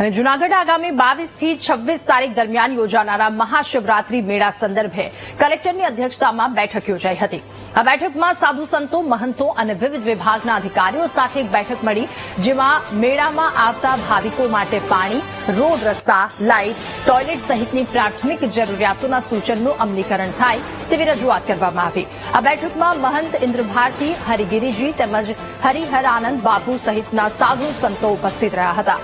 અને જૂનાગઢ આગામી બાવીસથી છવ્વીસ તારીખ દરમિયાન યોજાનારા મહાશિવરાત્રી મેળા સંદર્ભે કલેક્ટરની અધ્યક્ષતામાં બેઠક યોજાઈ હતી. આ બેઠકમાં સાધુ સંતો, મહંતો અને વિવિધ વિભાગના અધિકારીઓ સાથે એક બેઠક મળી, જેમાં મેળામાં આવતા ભાવિકો માટે પાણી, રોડ રસ્તા, લાઇટ, ટોયલેટ સહિતની પ્રાથમિક જરૂરિયાતોના સૂચનનું અમલીકરણ થાય તેવી રજૂઆત કરવામાં આવી. આ બેઠકમાં મહંત ઇન્દ્રભારતી, હરિગીરીજી તેમજ હરિહરાનંદ બાપુ સહિતના સાધુ સંતો ઉપસ્થિત રહ્યા હતા.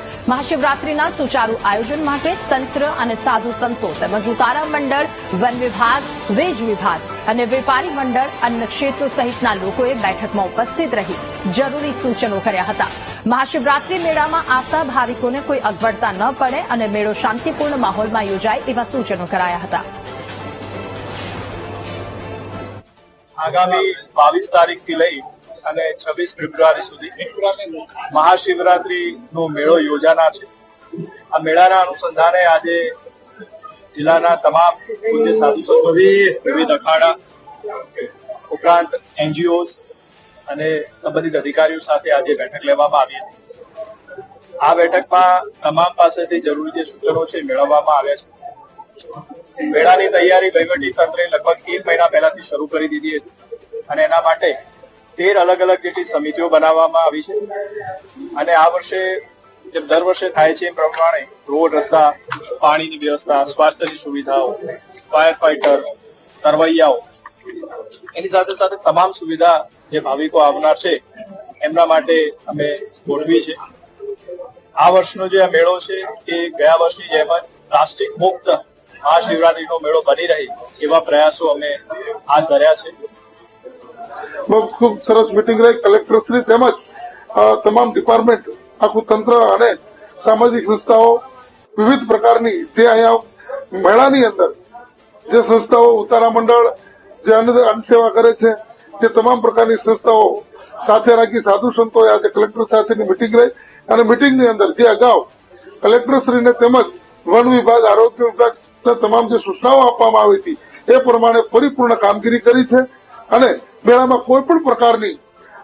મહાશિવરાત્રીના સુચારુ આયોજન માટે તંત્ર અને સાધુ સંતો તેમજ ઉતારા મંડળ, વન વિભાગ, વેજ વિભાગ અને વેપારી મંડળ અન્ય ક્ષેત્રો સહિતના લોકોએ બેઠકમાં ઉપસ્થિત રહી જરૂરી સૂચનો કર્યા હતા. મહાશિવરાત્રી મેળામાં આવતા ભાવિકોને કોઈ અગવડતા ન પડે અને મેળો શાંતિપૂર્ણ માહોલમાં યોજાય એવા સૂચનો કરાયા હતા. આગામી બાવીસ તારીખથી લઈ અને છવ્વીસ ફેબ્રુઆરી સુધી મહાશિવરાત્રી નો મેળો યોજાનાર છે. આ મેળાના અનુસંધાને આજે જિલ્લાના તમામ પૂજ્ય સાધુ સંતો વિવિધ અખાડા, ઉપરાંત એનજીઓ અને સંબંધિત અધિકારીઓ સાથે આજે બેઠક લેવામાં આવી હતી. આ બેઠકમાં તમામ પાસેથી જરૂરી જે સૂચનો છે મેળવવામાં આવ્યા છે. મેળાની તૈયારી વહીવટી તંત્રે લગભગ એક મહિના પહેલાથી શરૂ કરી દીધી હતી અને એના માટે તેર અલગ અલગ જેટલી સમિતિઓ બનાવવામાં આવી છે. અને આ વર્ષે જેમ દર વર્ષે થાય છે એ પ્રમાણે રોડ રસ્તા, પાણીની વ્યવસ્થા, સ્વાસ્થ્યની સુવિધાઓ ફાયર ફાઈટર તરવૈયાઓ, એની સાથે સાથે તમામ સુવિધા જે ભાવિકો આવનાર છે, એમના માટે અમે ગોઠવી છે આ વર્ષનો જે મેળો છે એ ગયા વર્ષની જેમ જ પ્લાસ્ટિક મુક્ત મહાશિવરાત્રીનો મેળો બની રહે એવા પ્રયાસો અમે હાથ ધર્યા છે. બહુ ખૂબ સરસ મિટિંગ રહી. કલેક્ટર શ્રી તેમજ તમામ ડિપાર્ટમેન્ટ આખું તંત્ર અને સામાજિક સંસ્થાઓ વિવિધ પ્રકારની જે અહીંયા મેળાની અંદર જે સંસ્થાઓ ઉતારા મંડળ જે અન્ન સેવા કરે છે, તે તમામ પ્રકારની સંસ્થાઓ સાથે રાખી સાધુ સંતોએ આજે કલેક્ટર સાથેની મિટિંગ રહી અને મિટિંગની અંદર જે અગાઉ કલેક્ટરશ્રીને તેમજ વન વિભાગ, આરોગ્ય વિભાગ તમામ જે સૂચનાઓ આપવામાં આવી હતી, એ પ્રમાણે પરિપૂર્ણ કામગીરી કરી છે અને મેળામાં કોઈ પણ પ્રકારની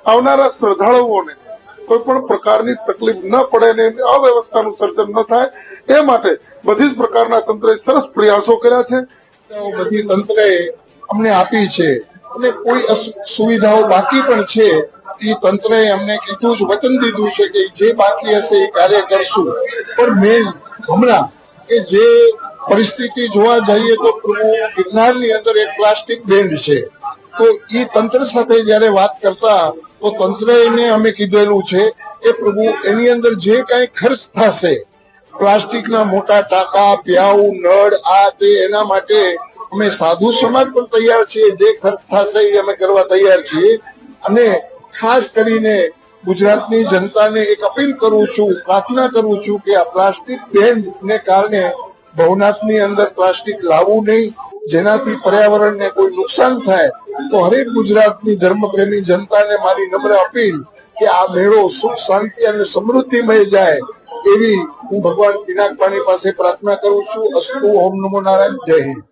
આવનારા શ્રદ્ધાળુઓને કોઈ પણ પ્રકારની તકલીફ ન પડે અને અવ્યવસ્થાનું સર્જન ન થાય, એ માટે બધી જ પ્રકારના તંત્રે સરસ પ્રયાસો કર્યા છે. બધી તંત્રે અમને આપી છે અને કોઈ સુવિધાઓ બાકી પણ છે, એ તંત્રએ અમને કીધું જ, વચન દીધું છે કે જે બાકી હશે એ કાર્ય કરશું. પણ મેન હમણાં કે જે પરિસ્થિતિ જોવા જઈએ તો ગિરનારની અંદર એક પ્લાસ્ટિક બેન્ડ છે. તો એ તંત્ર સાથે જયારે વાત કરતા તો તંત્રને અમે કીધેલું છે કે પ્રભુ, એની અંદર જે કઈ ખર્ચ થશે, પ્લાસ્ટિકના મોટા ટાંકા પ્યાઉ નળ, આ તે, એના માટે અમે સાધુ સમાજ પણ તૈયાર છીએ, જે ખર્ચ થશે એ અમે કરવા તૈયાર છીએ. અને ખાસ કરીને ગુજરાતની જનતાને એક અપીલ કરું છું, પ્રાર્થના કરું છું કે આ પ્લાસ્ટિક બેન ને કારણે ભવનાથની અંદર પ્લાસ્ટિક લાવવું નહીં જેનાથી પર્યાવરણને કોઈ નુકસાન થાય, તો હરેક ગુજરાતની ધર્મપ્રેમી જનતાને મારી નમ્ર અપીલ કે આ મેળો સુખ, શાંતિ અને સમૃદ્ધિમય જાય એવી હું ભગવાન પિનાકપાણી પાસે પ્રાર્થના કરું છું. અસ્તુ ઓમ નમો નારાયણ. જય હિન્દ.